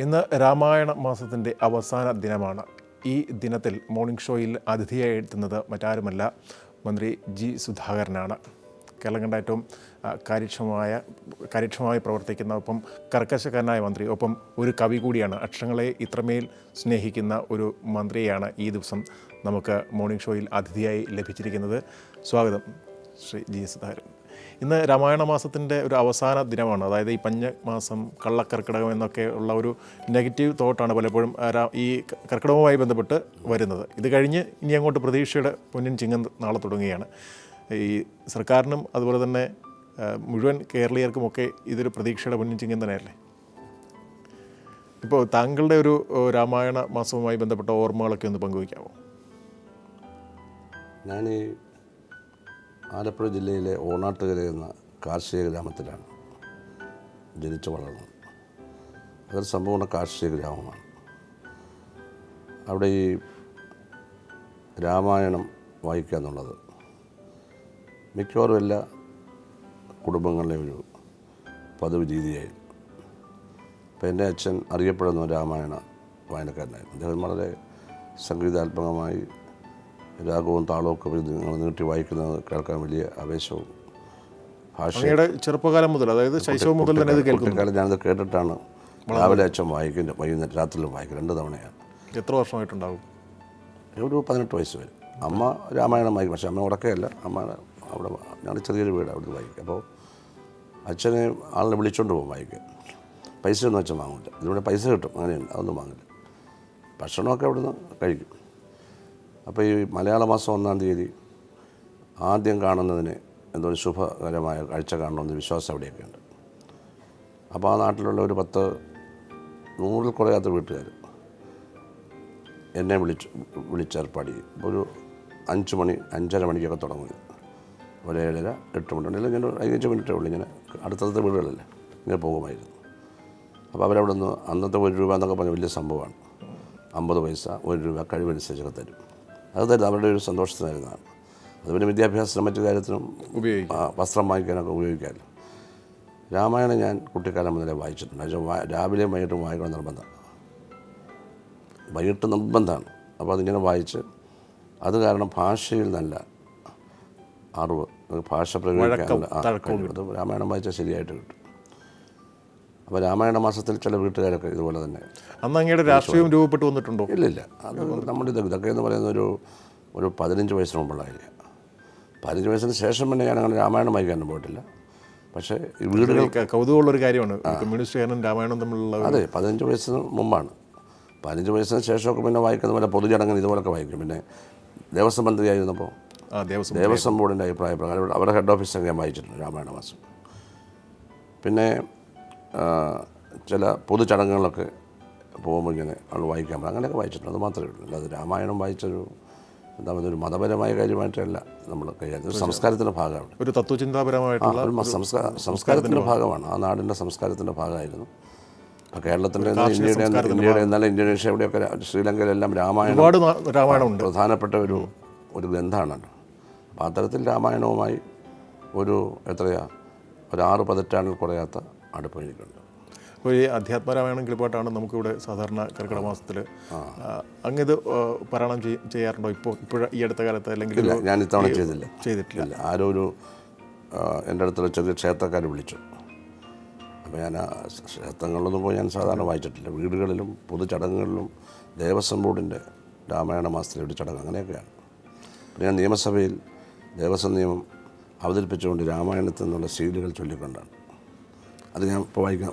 ഇന്ന് രാമായണ മാസത്തിന്റെ അവസാന ദിനമാണ്. ഈ ദിനത്തിൽ മോർണിംഗ് ഷോയിൽ അതിഥിയായി എത്തുന്നത് മറ്റാരുമല്ല മന്ത്രി ജി സുധാകരനാണ്. കേരളം കണ്ട ഏറ്റവും കാര്യക്ഷമമായ കാര്യക്ഷമമായി പ്രവർത്തിക്കുന്ന ഒപ്പം കർക്കശക്കാരനായ മന്ത്രി ഒപ്പം ഒരു കവി കൂടിയാണ്. അക്ഷരങ്ങളെ ഇത്രമേൽ സ്നേഹിക്കുന്ന ഒരു മന്ത്രിയാണ് ഈ ദിവസം നമുക്ക് മോർണിംഗ് ഷോയിൽ അതിഥിയായി ലഭിച്ചിരിക്കുന്നത്. സ്വാഗതം ശ്രീ ജി സുധാകരൻ. ഇന്ന് രാമായണ മാസത്തിന്റെ ഒരു അവസാന ദിനമാണ്. അതായത് ഈ പഞ്ഞ മാസം കള്ളക്കർക്കിടകം എന്നൊക്കെ ഉള്ള ഒരു നെഗറ്റീവ് തോട്ടാണ് പലപ്പോഴും ഈ കർക്കിടകവുമായി ബന്ധപ്പെട്ട് വരുന്നത്. ഇത് കഴിഞ്ഞ് ഇനി അങ്ങോട്ട് പ്രതീക്ഷയുടെ പൊന്നിൻ ചിങ്ങം നാളെ തുടങ്ങുകയാണ്. ഈ സർക്കാരിനും അതുപോലെ തന്നെ മുഴുവൻ കേരളീയർക്കുമൊക്കെ ഇതൊരു പ്രതീക്ഷയുടെ പൊന്നിൻ ചിങ്ങം തന്നെയല്ലേ? ഇപ്പോൾ താങ്കളുടെ ഒരു രാമായണ മാസവുമായി ബന്ധപ്പെട്ട ഓർമ്മകളൊക്കെ ഒന്ന് പങ്കുവയ്ക്കാമോ? ഞാൻ ആലപ്പുഴ ജില്ലയിലെ ഓണാട്ടുകര എന്ന കാർഷിക ഗ്രാമത്തിലാണ് ജനിച്ചു വളർന്നത് അതൊരു സമ്പൂർണ കാർഷിക ഗ്രാമമാണ്. അവിടെ ഈ രാമായണം വായിക്കുക എന്നുള്ളത് മിക്കവാറും എല്ലാ കുടുംബങ്ങളിലെ ഒരു പതിവ് രീതിയായിരുന്നു അപ്പം എന്റെ അച്ഛൻ അറിയപ്പെടുന്ന രാമായണ വായനക്കാരനായിരുന്നു. അദ്ദേഹം വളരെ സംഗീതാത്മകമായി രാഗവും താളവും ഒക്കെ നിങ്ങൾ നീട്ടി വായിക്കുന്നത് കേൾക്കാൻ വലിയ ആവേശവും ഭാഷയുടെ ചെറുപ്പകാലം മുതൽ അതായത് ശൈശവം മുതൽ തന്നെ ഇത് കേൾക്കുന്നു. ഞാനത് കേട്ടിട്ടാണ് രാവിലെ അച്ഛൻ വായിക്കും വൈകുന്നേരം രാത്രിയിലും വായിക്കും രണ്ട് തവണയാണ്. എത്ര വർഷമായിട്ടുണ്ടാവും? ഒരു പതിനെട്ട് വയസ്സ് വരെ. അമ്മ രാമായണം വായിക്കും പക്ഷേ അമ്മ ഉടക്കയല്ല. അമ്മ അവിടെ ഞാൻ ചെറിയൊരു വീട് അവിടെ വായിക്കും. അപ്പോൾ അച്ഛനെ ആളിനെ വിളിച്ചുകൊണ്ട് പോകും വായിക്കും പൈസ ഒന്നും അച്ഛൻ വാങ്ങില്ല ഇതിലൂടെ പൈസ കിട്ടും അങ്ങനെയുണ്ട് അതൊന്നും വാങ്ങില്ല ഭക്ഷണമൊക്കെ അവിടുന്ന് കഴിക്കും. അപ്പോൾ ഈ മലയാള മാസം ഒന്നാം തീയതി ആദ്യം കാണുന്നതിന് എന്തോ ഒരു ശുഭകരമായ കാഴ്ച കാണണമെന്ന് വിശ്വാസം അവിടെയൊക്കെ ഉണ്ട് അപ്പോൾ ആ നാട്ടിലുള്ള ഒരു പത്ത് നൂറിൽ കുറയാത്ത വീട്ടുകാർ എന്നെ വിളിച്ച് വിളിച്ചേർപ്പാടി. ഒരു അഞ്ച് മണി അഞ്ചര മണിക്കൊക്കെ തുടങ്ങും. ഒരു ഏഴര എട്ട് മണി ഉണ്ടെങ്കിൽ ഞാൻ അഞ്ച് മിനിറ്റേ ഉള്ളൂ. ഇങ്ങനെ അടുത്തടുത്ത വീടുകളല്ലേ ഇങ്ങനെ പോകുമായിരുന്നു. അപ്പോൾ അവരവിടെ നിന്ന് അന്നത്തെ ഒരു രൂപ എന്നൊക്കെ പറഞ്ഞ വലിയ സംഭവമാണ്. അമ്പത് പൈസ ഒരു രൂപ കഴിവനുസരിച്ചൊക്കെ തരും. അത് അവരുടെ ഒരു സന്തോഷത്തിനായിരുന്നതാണ് അത്. പിന്നെ വിദ്യാഭ്യാസത്തിനും മറ്റു കാര്യത്തിനും ഉപയോഗിക്കും. വസ്ത്രം വാങ്ങിക്കാനൊക്കെ ഉപയോഗിക്കാമല്ലോ. രാമായണം ഞാൻ കുട്ടിക്കാലം മുതലേ വായിച്ചിട്ടുണ്ട്. രാവിലെ വൈകിട്ടും വായിക്കണം നിർബന്ധം. വൈകിട്ട് നിർബന്ധമാണ്. അപ്പോൾ അതിങ്ങനെ വായിച്ച് അത് കാരണം ഭാഷയിൽ നല്ല അറിവ് ഭാഷ പ്രയോഗിക്കാനുള്ള രാമായണം വായിച്ചാൽ ശരിയായിട്ട് കിട്ടും. അപ്പോൾ രാമായണ മാസത്തിൽ ചില വീട്ടുകാരൊക്കെ ഇതുപോലെ തന്നെ. അന്ന് അങ്ങയുടെ രാഷ്ട്രീയം രൂപപ്പെട്ടു വന്നിട്ടുണ്ടോ? ഇല്ലില്ല അത് നമ്മുടെ ഇത് ഇതൊക്കെ എന്ന് പറയുന്ന ഒരു ഒരു പതിനഞ്ച് വയസ്സിന് മുമ്പുള്ള കാര്യം പതിനഞ്ച് വയസ്സിന് ശേഷം പിന്നെ ഞാൻ അങ്ങനെ രാമായണം വായിക്കാനും പോയിട്ടില്ല. പക്ഷേ വീടുകൾ ക- കൗതുകമുള്ള ഒരു കാര്യമാണ്. കമ്മ്യൂണിസ്റ്റുകാരനും രാമായണം തമ്മിലുള്ള അതെ പതിനഞ്ച് വയസ്സിന് മുമ്പാണ്. പതിനഞ്ച് വയസ്സിന് ശേഷമൊക്കെ പിന്നെ വായിക്കുന്ന പോലെ പൊതുചടങ്ങിന് ഇതുപോലൊക്കെ വായിക്കും. പിന്നെ ദേവസ്വം മന്ത്രിയായിരുന്നപ്പോൾ ദേവസ്വം ബോർഡിന്റെ അഭിപ്രായ പ്രകാരം അവരുടെ ഹെഡ് ഓഫീസൊക്കെ ഞാൻ വായിച്ചിട്ടുണ്ട് രാമായണ മാസം. പിന്നെ ചില പൊതുചടങ്ങുകളിലൊക്കെ പോകുമ്പോൾ ഇങ്ങനെ ആൾ വായിക്കാൻ. അങ്ങനെയൊക്കെ വായിച്ചിട്ടുണ്ട്. അത് മാത്രമേ ഉള്ളൂ. അല്ലാതെ രാമായണം വായിച്ചൊരു എന്താ പറയുക ഒരു മതപരമായ കാര്യമായിട്ടല്ല നമ്മൾ കൈകാര്യം ഒരു സംസ്കാരത്തിന്റെ ഭാഗമാണ്. ഒരു തത്വചിന്താപരമായിട്ടുള്ള സംസ്കാരത്തിന്റെ ഭാഗമാണ്. ആ നാടിന്റെ സംസ്കാരത്തിന്റെ ഭാഗമായിരുന്നു. അപ്പോൾ കേരളത്തിന്റെ ഇന്ത്യയുടെ ഇന്ത്യയുടെ എന്നാലും ഇന്തോനേഷ്യ എവിടെയൊക്കെ ശ്രീലങ്കയിലെല്ലാം രാമായണം ഒരുപാട് രാമായണമുണ്ട് പ്രധാനപ്പെട്ട ഒരു ഒരു ഗ്രന്ഥമാണല്ലോ അപ്പോൾ അത്തരത്തിൽ രാമായണവുമായി ഒരു എത്രയാ ഒരു ആറ് പതിറ്റാണ്ടിൽ കുറയാത്ത അടുപ്പം അപ്പോൾ ഈ അധ്യാത്മരാമായണം കിളിപ്പാട്ടാണ് നമുക്കിവിടെ സാധാരണ കർക്കിടക മാസത്തിൽ അങ്ങിത് പാരായണം ചെയ്- ചെയ്യാറുണ്ടോ ഇപ്പോൾ? ഇപ്പോഴ ഈ അടുത്ത കാലത്ത് അല്ലെങ്കിൽ ഇല്ല ഞാൻ ഇത്തവണ ചെയ്തില്ല. ചെയ്തിട്ടില്ല. ആരോ ഒരു എന്റെ അടുത്തുള്ള ചെറിയ ക്ഷേത്രക്കാർ വിളിച്ചു. അപ്പോൾ ഞാൻ ക്ഷേത്രങ്ങളിലൊന്നും പോയി ഞാൻ സാധാരണ വായിച്ചിട്ടില്ല. വീടുകളിലും പൊതു ചടങ്ങുകളിലും ദേവസ്വം ബോർഡിന്റെ രാമായണ മാസത്തിലെ ഒരു ചടങ്ങ് അങ്ങനെയൊക്കെയാണ്. പിന്നെ ഞാൻ നിയമസഭയിൽ ദേവസ്വം നിയമം അവതരിപ്പിച്ചുകൊണ്ട് രാമായണത്തിൽ നിന്നുള്ള സീലുകൾ ചൊല്ലിക്കൊണ്ടാണ്. അത് ഞാൻ ഇപ്പോൾ വായിക്കാം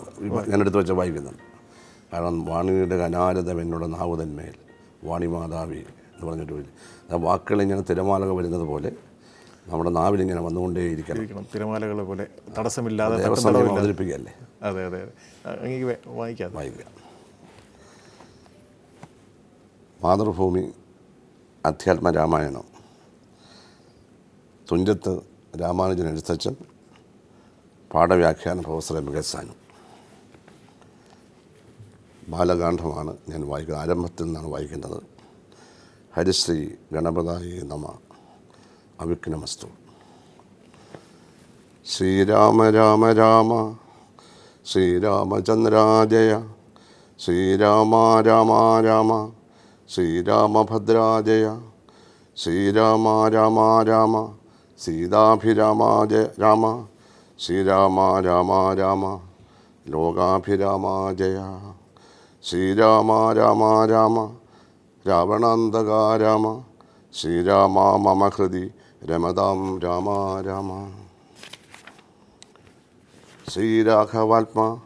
ഞാൻ എടുത്ത് വെച്ച വായിക്കുന്നുണ്ട് കാരണം വാണിയുടെ അനാരതം എന്നോട് നാവുതന്മേൽ വാണിമാതാവി എന്ന് പറഞ്ഞിട്ട് വരും ആ വാക്കുകൾ ഇങ്ങനെ തിരമാലകൾ വരുന്നത് പോലെ നമ്മുടെ നാവിലിങ്ങനെ വന്നുകൊണ്ടേയിരിക്കണം. ഇരിക്കണം തിരമാലകളെ പോലെ തടസ്സമില്ലാതെ ദേവസ്വം അവതരിപ്പിക്കുകയല്ലേ? അതെ അതെ അതെ. വായിക്കാം. വായിക്കാം മാതൃഭൂമി അധ്യാത്മ രാമായണം. തുഞ്ചത്ത് രാമാനുജൻ എഴുത്തച്ഛൻ പാഠവ്യാഖ്യാന പ്രൊഫസർ എം കെസാനു ബാലകാന്ഡമാണ് ഞാൻ വായിക്കുന്നത് ആരംഭത്തിൽ നിന്നാണ് വായിക്കുന്നത് ഹരിശ്രീ ഗണപതായി നമ അവിഘ്നമസ്തു ശ്രീരാമ രാമ രാമ ശ്രീരാമചന്ദ്രാജയ ശ്രീരാമ രാമ രാമ ശ്രീരാമഭദ്രാജയ ശ്രീരാമ രാമ രാമ സീതാഭിരാമ ജയ രാമ ശ്രീരാമ രാമ രാമ ലോകാഭിരാമ ജയ. ശ്രീരാമ രാമ രാമ രാവണാന്തക രാമ ശ്രീരാമ മമ ഹൃതി രമതാം രാമ രാമ. ശ്രീരാഘവാത്മ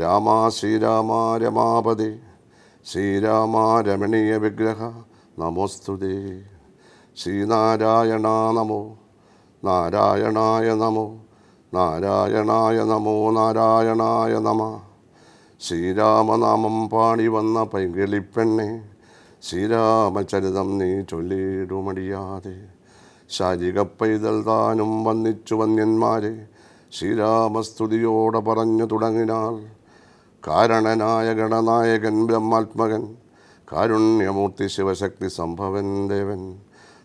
രാമ ശ്രീരാമ രമാപതി. ശ്രീരാമ രമണീയ വിഗ്രഹ നമോസ്തുതേ ശ്രീനാരായണ നമോ. നാരായണായ നമോ. നാരായണായ നമോ നാരായണായ നമ. ശ്രീരാമനാമം പാടി വന്ന പൈകിളിപ്പെണ്ണെ ശ്രീരാമചരിതം നീ ചൊല്ലിടുമടിയാതെ. ശാരിക പൈതൽ താനും വന്നിച്ചു വന്യന്മാരെ ശ്രീരാമസ്തുതിയോടെ പറഞ്ഞു തുടങ്ങിനാൾ കാരണനായ ഗണനായകൻ ബ്രഹ്മാത്മകൻ കാരുണ്യമൂർത്തി ശിവശക്തി സംഭവൻ ദേവൻ.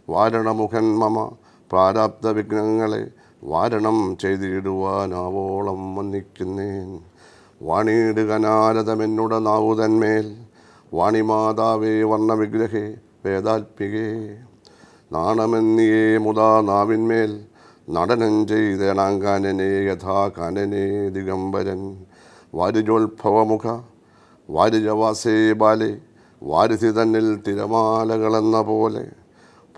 വാരണമുഖൻ മമ പ്രാരാബ്ധ വിഘ്നങ്ങളെ വാരണം ചെയ്തിടുവാനാവോളം വന്നിക്കുന്നേൻ. വാണിയിടുക നാരദമെന്നുട നാവുതന്മേൽ. വാണിമാതാവേ വർണവിഗ്രഹേ വേദാൽപ്പികേ നാണമെന്നിയേ മുതാ നാവിന്മേൽ. നടനം ചെയ്തണാങ്കാനനെ യഥാ കാനനെ ദിഗംബരൻ. വാരിജോത്ഭവമുഖ വാരിജവാസേ ബാലെ വാരിധി തന്നിൽ തിരമാലകളെന്ന പോലെ.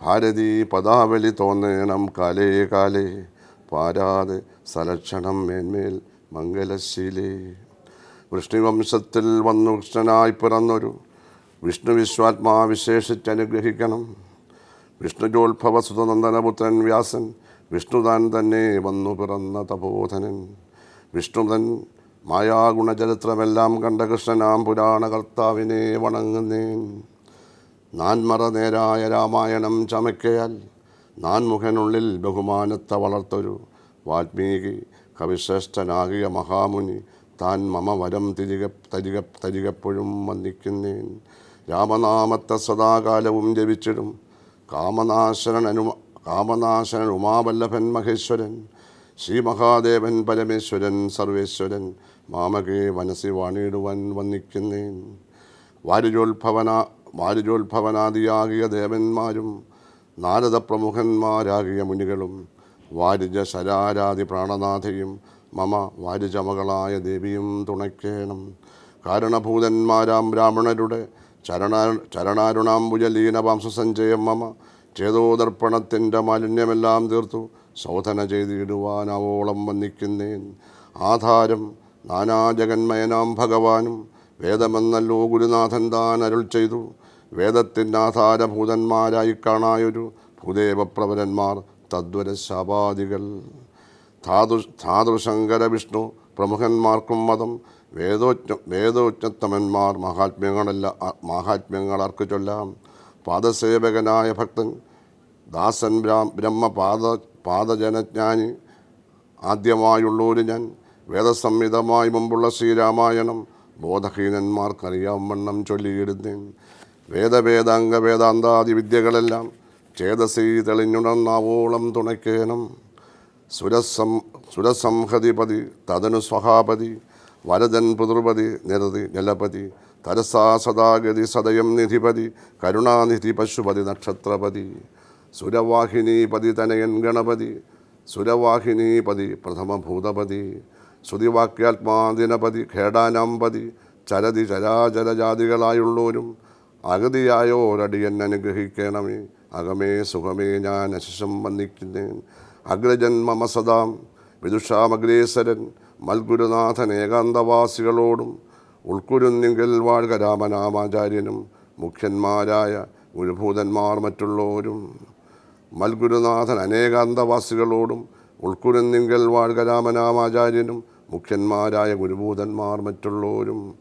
ഭാരതി പദാവലി തോന്നേണം കാലേ കാലേ. പാരാതെ സലക്ഷണം മേന്മേൽ മംഗലശീലേ. വൃഷ്ണിവംശത്തിൽ വന്നു കൃഷ്ണനായി പിറന്നൊരു വിഷ്ണു വിശ്വാത്മാ വിശേഷിച്ചനുഗ്രഹിക്കണം വിഷ്ണുജോത്ഭവ സുതനന്ദനപുത്രൻ വ്യാസൻ വിഷ്ണുതാൻ തന്നെ വന്നു പിറന്ന തപോധനൻ. വിഷ്ണുതൻ മായാഗുണചരിത്രമെല്ലാം കണ്ട കൃഷ്ണനാം പുരാണകർത്താവിനെ വണങ്ങുന്നേൻ. നാൻമറ നേരായ രാമായണം ചമയ്ക്കയാൽ നാൻമുഖനുള്ളിൽ ബഹുമാനത്തെ വളർത്തൊരു വാൽമീകി കവിശ്രേഷ്ഠനാകിയ മഹാമുനി താൻ മമ വരം തിരിക തരിക തരികപ്പോഴും വന്ദിക്കുന്നേൻ. രാമനാമത്തെ സദാകാലവും ജപിച്ചിടും. കാമനാശനൻ അനു കാമനാശനൻ ഉമാവല്ലഭൻ മഹേശ്വരൻ ശ്രീ മഹാദേവൻ പരമേശ്വരൻ സർവേശ്വരൻ മാമകെ മനസ്സി വാണിയിടുവാൻ വന്നിക്കുന്നേൻ വാരിജോത്ഭവന വാരിജോത്ഭവനാദിയാകിയ ദേവന്മാരും നാരദ പ്രമുഖന്മാരാകിയ മുനികളും വാരിജ ശരാരാതി പ്രാണനാഥയും മമ വാരിജമകളായ ദേവിയും തുണയ്ക്കേണം. കാരണഭൂതന്മാരാം ബ്രാഹ്മണരുടെ ചരണ ചരണാരുണാംബുജലീന വംശസഞ്ചയം മമ ചേതോദർപ്പണത്തിന്റെ മാലിന്യമെല്ലാം തീർത്തു ശോധന ചെയ്തിടുവാനാവോളം വന്നിക്കുന്നേൻ. ആധാരം നാനാജഗന്മയനാം ഭഗവാനും വേദമെന്നല്ലോ ഗുരുനാഥൻ താൻ അരുൾ ചെയ്തു. വേദത്തിന്റെ ആധാരഭൂതന്മാരായി കാണായൊരു ഭൂദേവപ്രവരന്മാർ തദ്വര ശാപാദികൾ ധാതു ധാതുശങ്കര വിഷ്ണു പ്രമുഖന്മാർക്കും മതം. വേദോജ്ഞ വേദോജ്ഞത്തമന്മാർ മഹാത്മ്യങ്ങളല്ല മഹാത്മ്യങ്ങൾ ചൊല്ലാം. പാദസേവകനായ ഭക്തൻ ദാസൻ ബ്രാ ബ്രഹ്മപാദ പാദജനജ്ഞാനി ആദ്യമായുള്ളൂര് ഞാൻ. വേദസംഹിതമായി മുമ്പുള്ള ശ്രീരാമായണം ബോധഹീനന്മാർക്കറിയാം വണ്ണം ചൊല്ലിയിടുന്നേൻ. വേദവേദാംഗ വേദാന്താദി വിദ്യകളെല്ലാം ചേതസി തെളിഞ്ഞുണർന്നാവോളം തുണയ്ക്കേനം സുരസം സുരസംഹതിപതി തദനു സ്വഹാപതി വരദൻ പുതൃപതി നിരതി ജലപതി തരസാ സദാഗതി സദയം നിധിപതി കരുണാനിധി പശുപതി നക്ഷത്രപതി സുരവാഹിനീപതി തനയൻ ഗണപതി സുരവാഹിനീപതി പ്രഥമഭൂതപതി ശ്രുതിവാക്യാത്മാദിനപതി ഖേടാനാംപതി ചരതി ചരാചരജാതികളായുള്ളവരും അഗതിയായോരടിയൻ അനുഗ്രഹിക്കണമേ. അകമേ സുഖമേ ഞാൻ അശിഷം വന്നിക്കുന്നേൻ അഗ്രജൻ മമ വിദുഷാമഗ്രേസരൻ മൽഗുരുനാഥൻ ഏകാന്തവാസികളോടും ഉൾക്കുരുന്നെങ്കിൽ വാഴ്ക രാമനാമാചാര്യനും മുഖ്യന്മാരായ ഗുരുഭൂതന്മാർ മറ്റുള്ളവരും. മൽഗുരുനാഥൻ അനേകാന്തവാസികളോടും ഉൾക്കുരുന്നെങ്കിൽ വാഴ്ക രാമനാമാചാര്യനും മുഖ്യന്മാരായ ഗുരുഭൂതന്മാർ മറ്റുള്ളവരും.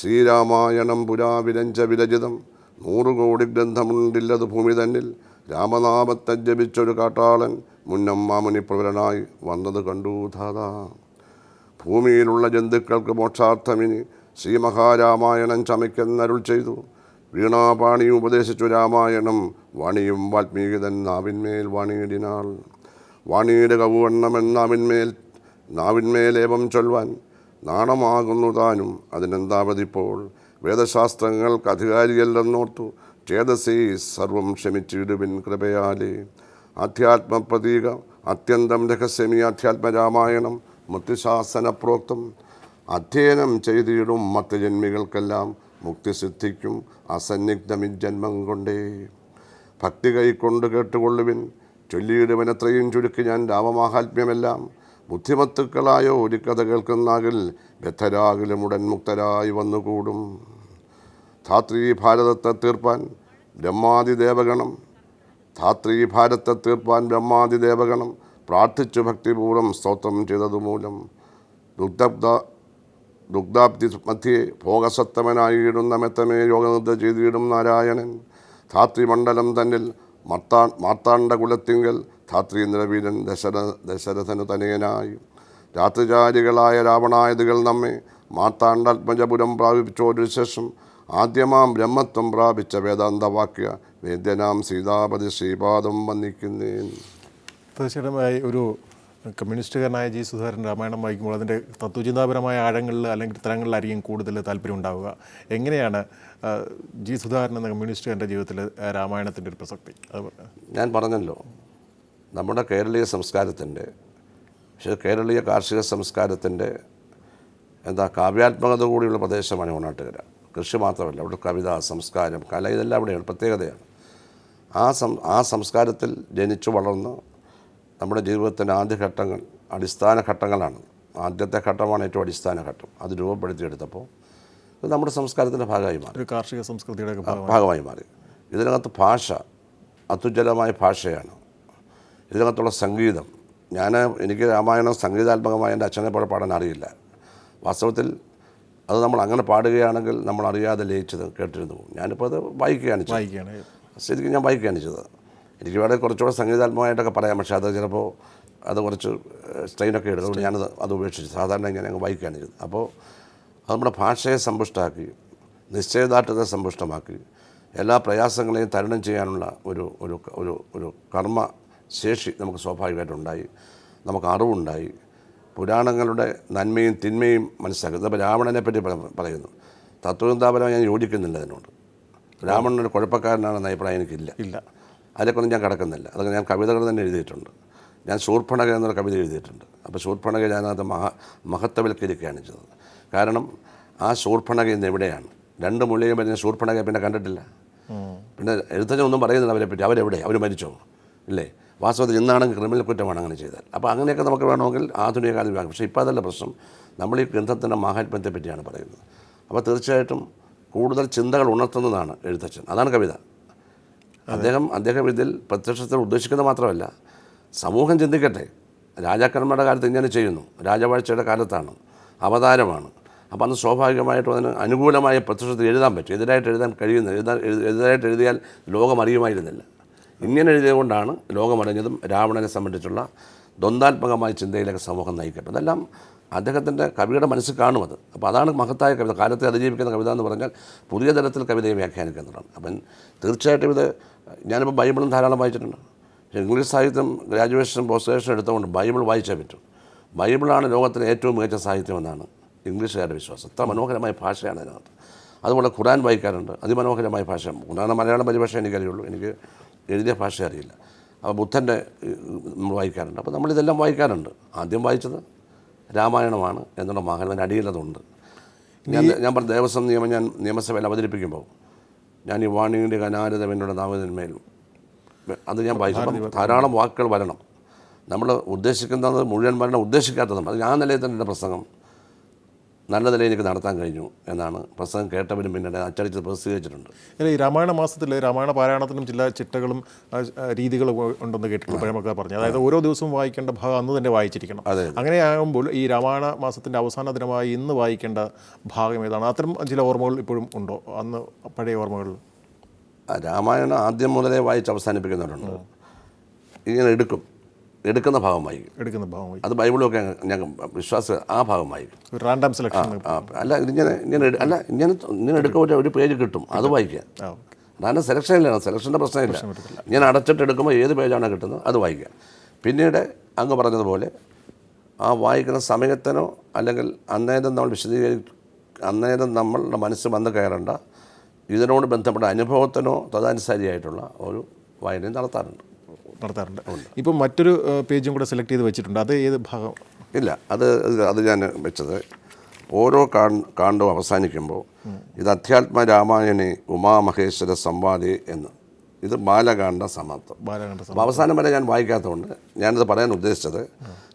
ശ്രീരാമായണം പുരാവിരഞ്ച വിരചിതം. നൂറുകോടി ഗ്രന്ഥമുണ്ടില്ലത് ഭൂമി തന്നിൽ. രാമനാമത്തെ ജപിച്ചൊരു കാട്ടാളൻ മുന്നം പ്രവരനായി വന്നത് കണ്ടു ധാതാ. ഭൂമിയിലുള്ള ജന്തുക്കൾക്ക് മോക്ഷാർത്ഥമിനി ശ്രീ മഹാരാമായണം ചമയ്ക്കെന്നരുൾ ചെയ്തു. വീണാപാണി ഉപദേശിച്ചു രാമായണം വാണിയും വാൽമീകിതൻ നാവിന്മേൽ വാണിയിടിനാൾ. വാണിയുടെ കവുവണ്ണമെന്നാവിന്മേൽ നാവിന്മേലേവം ചൊൽവാൻ നാണമാകുന്നു താനും അതിനെന്താവതിപ്പോൾ വേദശാസ്ത്രങ്ങൾക്ക് അധികാരിയല്ലെന്നോർത്തു ചേതസി സർവം ക്ഷമിച്ചിടുവിൻ കൃപയാലേ. ആധ്യാത്മപ്രതീക അത്യന്തം രഹസ്യമി അധ്യാത്മരാമായണം മുക്തിശാസന പ്രോക്തം അധ്യയനം ചെയ്തിടും മറ്റ് ജന്മികൾക്കെല്ലാം മുക്തി സിദ്ധിക്കും ജന്മം കൊണ്ടേ. ഭക്തി കൈക്കൊണ്ട് കേട്ടുകൊള്ളുവിൻ ചൊല്ലിയിടുവനത്രയും ചുരുക്കി ഞാൻ രാമമാഹാത്മ്യമെല്ലാം. ബുദ്ധിമത്തുക്കളായോ ഒരു കഥ കേൾക്കുന്നാകിൽ ബദ്ധരാകിലും ഉടൻ മുക്തരായി വന്നുകൂടും. ധാത്രി ഭാരതത്തെ തീർപ്പാൻ ബ്രഹ്മാതി ദേവഗണം. ധാത്രി ഭാരത്തെ തീർപ്പാൻ ബ്രഹ്മാതി ദേവഗണം പ്രാർത്ഥിച്ചു ഭക്തിപൂർവം സ്തോത്രം ചെയ്തതുമൂലം ദുഗ്ധബ്ദ ദുഗ്ധാബ്ദി മധ്യേ ഭോഗസത്തമനായിടുന്ന മെത്തമേ യോഗനിദ്ര ചെയ്തിടും നാരായണൻ. ധാത്രിമണ്ഡലം തന്നിൽ മർത്താ മാർത്താണ്ഡ കുലത്തിങ്കൽ ധാത്രീന്ദ്രവീരൻ ദശര ദശരഥനു തനയനായും. രാത്രിചാരികളായ രാവണായതുകൾ നമ്മെ മാർത്താണ്ഡാത്മജപുരം പ്രാപിച്ചോരു ശേഷം ആദ്യമാം ബ്രഹ്മത്വം പ്രാപിച്ച വേദാന്തവാക്യ വേദ്യനാം സീതാപതി ശ്രീപാദം വന്ദിക്കുന്നേൻ. തീർച്ചയായിട്ടും ഒരു കമ്മ്യൂണിസ്റ്റുകാരനായ ജി സുധാകരൻ രാമായണം വായിക്കുമ്പോൾ അതിന്റെ തത്വചിന്താപരമായ ആഴങ്ങളിൽ അല്ലെങ്കിൽ തലങ്ങളിലായിരിക്കും കൂടുതൽ താല്പര്യം ഉണ്ടാവുക. എങ്ങനെയാണ് ജി സുധാകരൻ എന്ന കമ്മ്യൂണിസ്റ്റുകാരന്റെ ജീവിതത്തിൽ രാമായണത്തിന്റെ ഒരു പ്രസക്തി? അത് ഞാൻ പറഞ്ഞല്ലോ നമ്മുടെ കേരളീയ സംസ്കാരത്തിന്റെ പക്ഷേ കേരളീയ കാർഷിക സംസ്കാരത്തിന്റെ എന്താ കാവ്യാത്മകത കൂടിയുള്ള പ്രദേശമാണ് ഓണാട്ടുകര കൃഷി മാത്രമല്ല അവിടെ കവിത സംസ്കാരം കല ഇതെല്ലാം അവിടെയാണ് പ്രത്യേകതയാണ്. ആ സം ആ സംസ്കാരത്തിൽ ജനിച്ചു വളർന്ന് നമ്മുടെ ജീവിതത്തിന്റെ ആദ്യഘട്ടങ്ങൾ അടിസ്ഥാന ഘട്ടങ്ങളാണ്. ആദ്യത്തെ ഘട്ടമാണ് ഏറ്റവും അടിസ്ഥാന ഘട്ടം. അത് രൂപപ്പെടുത്തിയെടുത്തപ്പോൾ ഇത് നമ്മുടെ സംസ്കാരത്തിന്റെ ഭാഗമായി മാറി. കാർഷിക സംസ്കൃതിയുടെ ഭാഗമായി മാറി. ഇതിനകത്ത് ഭാഷ അത്യുജ്വലമായ ഭാഷയാണ്. ഇതിനകത്തുള്ള സംഗീതം. ഞാൻ എനിക്ക് രാമായണം സംഗീതാത്മകമായ എന്റെ അച്ഛനെ പോലെ പാടാൻ അറിയില്ല. വാസ്തവത്തിൽ അത് നമ്മൾ അങ്ങനെ പാടുകയാണെങ്കിൽ നമ്മൾ അറിയാതെ ലയിച്ചത് കേട്ടിരുന്നു പോകും. ഞാനിപ്പോൾ അത് വായിക്കുകയാണ് ശരിക്കും ഞാൻ വായിക്കുകയാണ് ചെയ്തത്. എനിക്ക് വേണമെങ്കിൽ കുറച്ചുകൂടെ സംഗീതാത്മകമായിട്ടൊക്കെ പറയാം. പക്ഷേ അത് ചിലപ്പോൾ അത് കുറച്ച് സ്ട്രെയിനൊക്കെ എടുക്കും അതുകൊണ്ട് ഞാനത് അത് ഉപേക്ഷിച്ചു സാധാരണ ഇങ്ങനെ അങ്ങ് വായിക്കുകയാണ് ചെയ്തത്. അപ്പോൾ അത് നമ്മുടെ ഭാഷയെ സമ്പുഷ്ടമാക്കി നിശ്ചയദാർഢ്യത്തെ സമ്പുഷ്ടമാക്കി എല്ലാ പ്രയാസങ്ങളെയും തരണം ചെയ്യാനുള്ള ഒരു ഒരു ഒരു കർമ്മ ശേഷി നമുക്ക് സ്വാഭാവികമായിട്ടുണ്ടായി. നമുക്ക് അറിവുണ്ടായി. പുരാണങ്ങളുടെ നന്മയും തിന്മയും മനസ്സിലാക്കി. അപ്പോൾ രാവണനെ പറ്റി പറ- പറയുന്നു. തത്വചിന്താപരം ഞാൻ യോജിക്കുന്നില്ല അതിനോട്. രാവണൻ ഒരു കുഴപ്പക്കാരനാണെന്ന അഭിപ്രായം എനിക്കില്ല. ഇല്ല. അതിലേക്കൊന്നും ഞാൻ കിടക്കുന്നില്ല. അതൊക്കെ ഞാൻ കവിതകൾ തന്നെ എഴുതിയിട്ടുണ്ട്. ഞാൻ ശൂർപ്പണക എന്നൊരു കവിത എഴുതിയിട്ടുണ്ട്. അപ്പോൾ ശൂർപ്പണക ഞാനത് മഹ മഹത്വവൽക്കരിക്കുകയാണ് ചെയ്തത്. കാരണം ആ ശൂർപ്പണക ഇന്ന് എവിടെയാണ്? രണ്ട് മുള്ളിയും പറഞ്ഞ ശൂർപ്പണക പിന്നെ കണ്ടിട്ടില്ല. പിന്നെ എഴുത്തച്ഛൻ ഒന്നും പറയുന്നില്ല അവരെ പറ്റി അവരെവിടെ? അവർ മരിച്ചോ? ഇല്ലേ? വാസ്തവത്തിൽ ഇന്നാണെങ്കിൽ ക്രിമിനൽ കുറ്റമാണ് അങ്ങനെ ചെയ്താൽ അപ്പോൾ അങ്ങനെയൊക്കെ നമുക്ക് വേണമെങ്കിൽ ആധുനിക കാലം വാങ്ങും പക്ഷേ ഇപ്പോൾ അതല്ല പ്രശ്നം. നമ്മൾ ഈ ഗ്രന്ഥത്തിന്റെ മാഹാത്മ്യത്തെ പറ്റിയാണ് പറയുന്നത്. അപ്പോൾ തീർച്ചയായിട്ടും കൂടുതൽ ചിന്തകൾ ഉണർത്തുന്നതാണ് എഴുത്തച്ഛൻ. അതാണ് കവിത. അദ്ദേഹം അദ്ദേഹം ഇതിൽ പ്രത്യക്ഷത്തിൽ ഉദ്ദേശിക്കുന്നത് മാത്രമല്ല. സമൂഹം ചിന്തിക്കട്ടെ. രാജാക്കന്മാരുടെ കാലത്ത് ഇങ്ങനെ ചെയ്യുന്നു. രാജവാഴ്ചയുടെ കാലത്താണ്. അവതാരമാണ്. അപ്പോൾ അന്ന് സ്വാഭാവികമായിട്ടും അതിന് അനുകൂലമായ പ്രത്യക്ഷത്തിൽ എഴുതാൻ പറ്റും. എതിരായിട്ട് എഴുതാൻ കഴിയുന്ന എഴുതാൻ എഴു- എതിരായിട്ട് എഴുതിയാൽ ലോകം അറിയുമായിരുന്നില്ല. ഇങ്ങനെ എഴുതിയതുകൊണ്ടാണ് ലോകമറിഞ്ഞതും രാവണനെ സംബന്ധിച്ചുള്ള ദ്വന്ദ്വാത്മകമായ ചിന്തയിലേക്ക് സമൂഹം നയിക്കട്ടെ അതെല്ലാം അദ്ദേഹത്തിന്റെ കവിയുടെ മനസ്സിൽ കാണും അത്. അപ്പോൾ അതാണ് മഹത്തായ കവിത. കാലത്തെ അതിജീവിക്കുന്ന കവിത എന്ന് പറഞ്ഞാൽ പുതിയ തരത്തിൽ കവിതയെ വ്യാഖ്യാനിക്കുന്നതാണ്. അപ്പം തീർച്ചയായിട്ടും ഇത് ഞാനിപ്പോൾ ബൈബിളും ധാരാളം വായിച്ചിട്ടുണ്ട്. പക്ഷേ ഇംഗ്ലീഷ് സാഹിത്യം ഗ്രാജുവേഷൻ പോസ്റ്റ് ഗ്രാജുവേഷൻ എടുത്തുകൊണ്ട് ബൈബിൾ വായിച്ചേ പറ്റും. ബൈബിളാണ് ലോകത്തിലെ ഏറ്റവും മികച്ച സാഹിത്യമെന്നാണ് ഇംഗ്ലീഷുകാരുടെ വിശ്വാസം. അത്ര മനോഹരമായ ഭാഷയാണ് അതിനകത്ത്. അതുപോലെ ഖുറാൻ വായിക്കാറുണ്ട്. അതിമനോഹരമായ ഭാഷ ഖുറാൻ മലയാളം പരിഭാഷ എനിക്കറിയുള്ളൂ. എനിക്ക് എഴുതിയ ഭാഷ അറിയില്ല. അപ്പോൾ ബുദ്ധന്റെ നമ്മൾ വായിക്കാറുണ്ട്. അപ്പോൾ നമ്മളിതെല്ലാം വായിക്കാറുണ്ട്. ആദ്യം വായിച്ചത് രാമായണമാണ് എന്നുള്ള മഹാത്മൻ അടിയിലതുണ്ട് ഞാൻ ഞാൻ പറഞ്ഞ ദേവസ്വം നിയമം ഞാൻ നിയമസഭയിൽ അവതരിപ്പിക്കുമ്പോൾ ഞാൻ ഈ വാണിയുടെ അനാരതം എന്നോട് നാമതിന്മേൽ അത് ഞാൻ വായിച്ചപ്പം ധാരാളം വാക്കുകൾ വരണം. നമ്മൾ ഉദ്ദേശിക്കുന്നത് മുഴുവൻ വരണം. ഉദ്ദേശിക്കാത്തതും. അത് ഞാൻ നിലയിൽ തന്നെ എന്റെ പ്രസംഗം? നല്ല നിലയിൽ എനിക്ക് നടത്താൻ കഴിഞ്ഞു എന്നാണ് പ്രസംഗം കേട്ടവരും പിന്നീട് അച്ചടിച്ച് പ്രസിദ്ധീകരിച്ചിട്ടുണ്ട്. അല്ല ഈ രാമായണ മാസത്തിൽ രാമായണ പാരായണത്തിനും ചില ചിട്ടകളും രീതികളും ഉണ്ടെന്ന് കേട്ടിട്ടുണ്ട് പഴമൊക്കെ പറഞ്ഞു. അതായത് ഓരോ ദിവസവും വായിക്കേണ്ട ഭാഗം അന്ന് തന്നെ വായിച്ചിരിക്കണം. അതെ, അങ്ങനെയാകുമ്പോൾ ഈ രാമായണ മാസത്തിന്റെ അവസാന ദിനമായി ഇന്ന് വായിക്കേണ്ട ഭാഗം ഏതാണ്? അത്തരം ചില ഓർമ്മകൾ ഇപ്പോഴും ഉണ്ടോ? അന്ന് പഴയ ഓർമ്മകളിൽ രാമായണം ആദ്യം മുതലേ വായിച്ച് അവസാനിപ്പിക്കുന്നവരുണ്ട്. ഇങ്ങനെ എടുക്കും. എടുക്കുന്ന ഭാഗമായി എടുക്കുന്ന ഭാഗമായി അത് ബൈബിളൊക്കെ ഞങ്ങൾ വിശ്വാസ ആ ഭാഗമായി റാൻഡം സെലക്ഷൻ അല്ല ഇതിങ്ങനെ ഇങ്ങനെ അല്ല ഇങ്ങനെ ഇങ്ങനെ എടുക്കുമ്പോൾ ഒരു പേജ് കിട്ടും. അത് വായിക്കാം അതാണ് സെലക്ഷൻ ഇല്ല സെലക്ഷന്റെ പ്രശ്നമില്ല. ഞാൻ അടച്ചിട്ട് എടുക്കുമ്പോൾ ഏത് പേജാണ് കിട്ടുന്നത് അത് വായിക്കുക. പിന്നീട് അങ്ങ് പറഞ്ഞതുപോലെ ആ വായിക്കുന്ന സമയത്തിനോ അല്ലെങ്കിൽ അന്നേരം നമ്മൾ വിശദീകരി അന്നേരം നമ്മളുടെ മനസ്സ് വന്ന് കയറേണ്ട. ഇതിനോട് ബന്ധപ്പെട്ട അനുഭവത്തിനോ തദാനുസാരിയായിട്ടുള്ള ഒരു വായനയും നടത്താറുണ്ട്. നടത്താറുണ്ട്. ഇപ്പം മറ്റൊരു പേജും കൂടെ സെലക്ട് ചെയ്ത് വെച്ചിട്ടുണ്ട്. അത് ഏത് ഭാഗം? ഇല്ല അത് അത് ഞാൻ വെച്ചത് ഓരോ കാൺ കാണ്ഡവും അവസാനിക്കുമ്പോൾ ഇത് അധ്യാത്മ രാമായണി ഉമാമഹേശ്വര സംവാദി എന്ന്. ഇത് ബാലകാണ്ഡ സമാപ്തം. അപ്പോൾ അവസാനം വരെ ഞാൻ വായിക്കാത്തതുകൊണ്ട് ഞാനിത് പറയാൻ ഉദ്ദേശിച്ചത്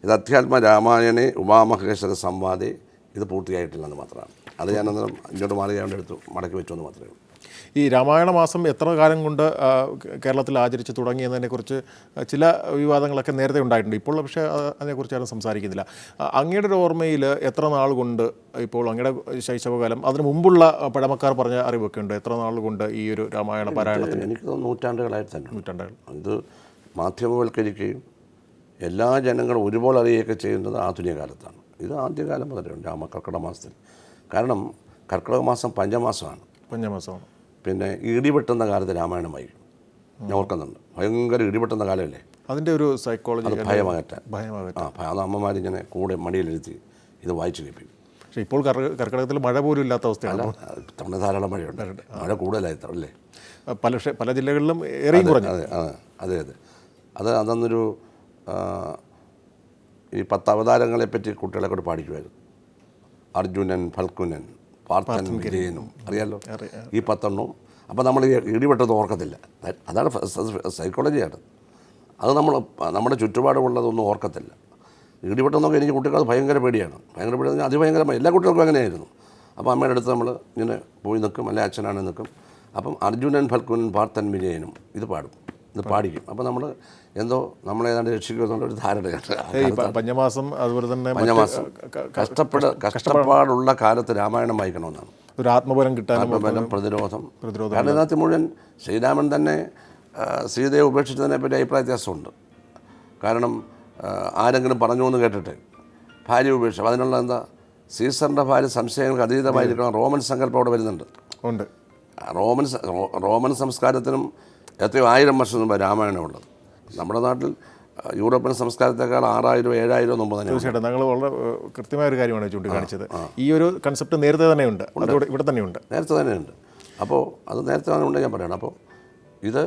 ഇത് അധ്യാത്മ രാമായണി ഉമാമഹേശ്വര സംവാദി ഇത് പൂർത്തിയായിട്ടില്ലെന്ന് മാത്രമാണ്. അത് ഞാൻ ഇങ്ങോട്ട് ഇങ്ങോട്ട് മാറിയാണ്ട് എടുത്തു മടക്കി വെച്ചു എന്ന് മാത്രമേ ഉള്ളൂ. ഈ രാമായണ മാസം എത്ര കാലം കൊണ്ട് കേരളത്തിൽ ആചരിച്ച് തുടങ്ങിയെന്നതിനെക്കുറിച്ച് ചില വിവാദങ്ങളൊക്കെ നേരത്തെ ഉണ്ടായിട്ടുണ്ട്. ഇപ്പോൾ പക്ഷേ അതിനെക്കുറിച്ച് ആരും സംസാരിക്കുന്നില്ല. അങ്ങയുടെ ഒരു ഓർമ്മയിൽ എത്ര നാൾ കൊണ്ട് ഇപ്പോൾ അങ്ങയുടെ ശൈശവകാലം അതിന് മുമ്പുള്ള പഴമക്കാർ പറഞ്ഞ അറിവൊക്കെ ഉണ്ട്. എത്ര നാൾ കൊണ്ട് ഈ ഒരു രാമായണ പാരായണത്തിന്? എനിക്ക് നൂറ്റാണ്ടുകളായിട്ട് നൂറ്റാണ്ടുകളായി തന്നെ. നൂറ്റാണ്ടുകൾ. ഇത് മാധ്യമവൽക്കരിക്കുകയും എല്ലാ ജനങ്ങളും ഒരുപോലെ അറിയുകയൊക്കെ ചെയ്യുന്നത് ആധുനിക കാലത്താണ്. ഇത് ആദ്യകാലം മുതലുണ്ട് രാമ കർക്കിടക മാസത്തിൽ. കാരണം കർക്കിടക മാസം പഞ്ചമാസമാണ്. പഞ്ഞമാസമാണ് പിന്നെ ഇടിപെട്ടുന്ന കാലത്ത് രാമായണമായി ഞാൻ ഓർക്കുന്നുണ്ട്. ഭയങ്കര ഇടിപെട്ടുന്ന കാലമല്ലേ? അതിന്റെ ഒരു സൈക്കോളജി അത് ഭയമകറ്റാൻ ഭയമാകട്ടെ. ആ അത് അത് അമ്മമാരിങ്ങനെ കൂടെ മടിയിലിരുത്തി ഇത് വായിച്ചു കേൾപ്പിക്കും. പക്ഷേ ഇപ്പോൾ കർക്ക- കർക്കിടകത്തിൽ മഴ പോലും ഇല്ലാത്ത അവസ്ഥയാണ്. തമിഴ് ധാരാളം മഴയുണ്ട്. മഴ കൂടുതലായി അല്ലേ? പല പക്ഷേ പല ജില്ലകളിലും ഏറെയും കുറഞ്ഞു. അതെ അതെ അതെ. അതെ അത് അതന്നൊരു ഈ പത്ത് അവതാരങ്ങളെ പറ്റി കുട്ടികളെ കൂടെ പാടിക്കുമായിരുന്നു. അർജുനൻ ഫൽക്കുനൻ പാർത്ഥൻ വിജയനും അറിയാലോ? ഈ പത്തെണ്ണവും. അപ്പോൾ നമ്മൾ ഇടിപെട്ടത് ഓർക്കത്തില്ല. അതാണ് സൈക്കോളജിയാണ് അത് നമ്മൾ നമ്മുടെ ചുറ്റുപാടുമുള്ളതൊന്നും ഓർക്കത്തില്ല. ഇടിപെട്ടെന്നൊക്കെ എനിക്ക് കുട്ടികൾക്ക് ഭയങ്കര പേടിയാണ്. ഭയങ്കര പേടി എന്ന് അതിഭയങ്കരമായി. എല്ലാ കുട്ടികൾക്കും അങ്ങനെയായിരുന്നു. അപ്പോൾ അമ്മയുടെ അടുത്ത് നമ്മൾ ഇങ്ങനെ പോയി നിൽക്കും. അല്ലെ അച്ഛനാണ് നിൽക്കും. അപ്പം അർജുനൻ ഫൽക്കുനൻ പാർത്ഥൻ വിജയനും ഇത് പാടും. ഇത് പാടിക്കും അപ്പോൾ നമ്മൾ എന്തോ നമ്മളേതാണ്ട് രക്ഷിക്കുമെന്നുള്ള ഒരു ധാരണയാണ് പഞ്ഞമാസം അതുപോലെ തന്നെ പഞ്ഞമാസം. കഷ്ടപ്പെട കഷ്ടപ്പാടുള്ള കാലത്ത് രാമായണം വായിക്കണമെന്നാണ്. ഒരു ആത്മബലം കിട്ടാൻ ആത്മബലം പ്രതിരോധം. കാരണം ഇതിനകത്ത് മുഴുവൻ ശ്രീരാമൻ തന്നെ സീതയെ ഉപേക്ഷിച്ചതിനെ പറ്റി അഭിപ്രായ വ്യത്യാസമുണ്ട്. കാരണം ആരെങ്കിലും പറഞ്ഞു എന്ന് കേട്ടിട്ട് ഭാര്യ ഉപേക്ഷിച്ചു. അതിനുള്ള എന്താ സീസറിന്റെ ഭാര്യ സംശയങ്ങൾക്ക് അതീതമായിരിക്കണം. റോമൻ സങ്കല്പം അവിടെ വരുന്നുണ്ട്. ഉണ്ട്. റോമൻ റോമൻ സംസ്കാരത്തിനും എത്രയോ ആയിരം വർഷം മുമ്പ് രാമായണമുള്ളത്. നമ്മുടെ നാട്ടിൽ യൂറോപ്യൻ സംസ്കാരത്തെക്കാൾ ആറായിരം ഏഴായിരം മുമ്പ് തന്നെ തീർച്ചയായിട്ടും. നിങ്ങൾ വളരെ കൃത്യമായ ഒരു കാര്യമാണ് ചൂണ്ടിക്കാണിച്ചത് ഈ ഒരു കൺസെപ്റ്റ് നേരത്തെ തന്നെ ഉണ്ട്. ഇവിടെ ഇവിടെ തന്നെയുണ്ട് നേരത്തെ തന്നെ ഉണ്ട്. അപ്പോൾ അത് നേരത്തെ തന്നെ ഉണ്ട് ഞാൻ പറയണം. അപ്പോൾ ഇത്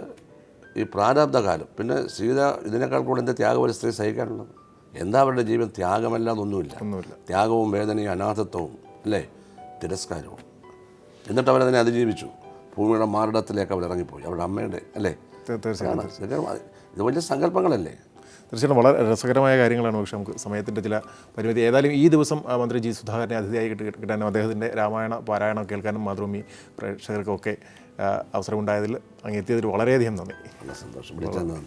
ഈ പ്രാരാബ്ധകാലം പിന്നെ സീത ഇതിനേക്കാൾ കൂടുതൽ എന്താ സ്ത്രീ സഹിക്കാനുള്ളത്? എന്താ അവരുടെ ജീവിതം? ത്യാഗമല്ലാതെ ഒന്നുമില്ല. ഒന്നുമില്ല. ത്യാഗവും വേദനയും അനാഥത്വവും അല്ലേ? തിരസ്കാരവും. എന്നിട്ട് അവരതിനെ അതിജീവിച്ചു. ഭൂമിയുടെ മാറിടത്തിലേക്ക് അവർ ഇറങ്ങിപ്പോയി. അവരുടെ അമ്മയുടെ അല്ലേ? തീർച്ചയായും ഇത് വലിയ സങ്കല്പങ്ങളല്ലേ? തീർച്ചയായിട്ടും വളരെ രസകരമായ കാര്യങ്ങളാണ് പക്ഷേ നമുക്ക് സമയത്തിന്റെ ചില പരിമിതി. ഏതായാലും ഈ ദിവസം മന്ത്രി ജി സുധാകരനെ അതിഥിയായി കിട്ടാനും അദ്ദേഹത്തിന്റെ രാമായണ പാരായണം കേൾക്കാനും മാതൃഭൂമി പ്രേക്ഷകർക്കൊക്കെ അവസരമുണ്ടായതിൽ അങ്ങ് എത്തിയതിൽ വളരെയധികം നന്ദി. സന്തോഷം.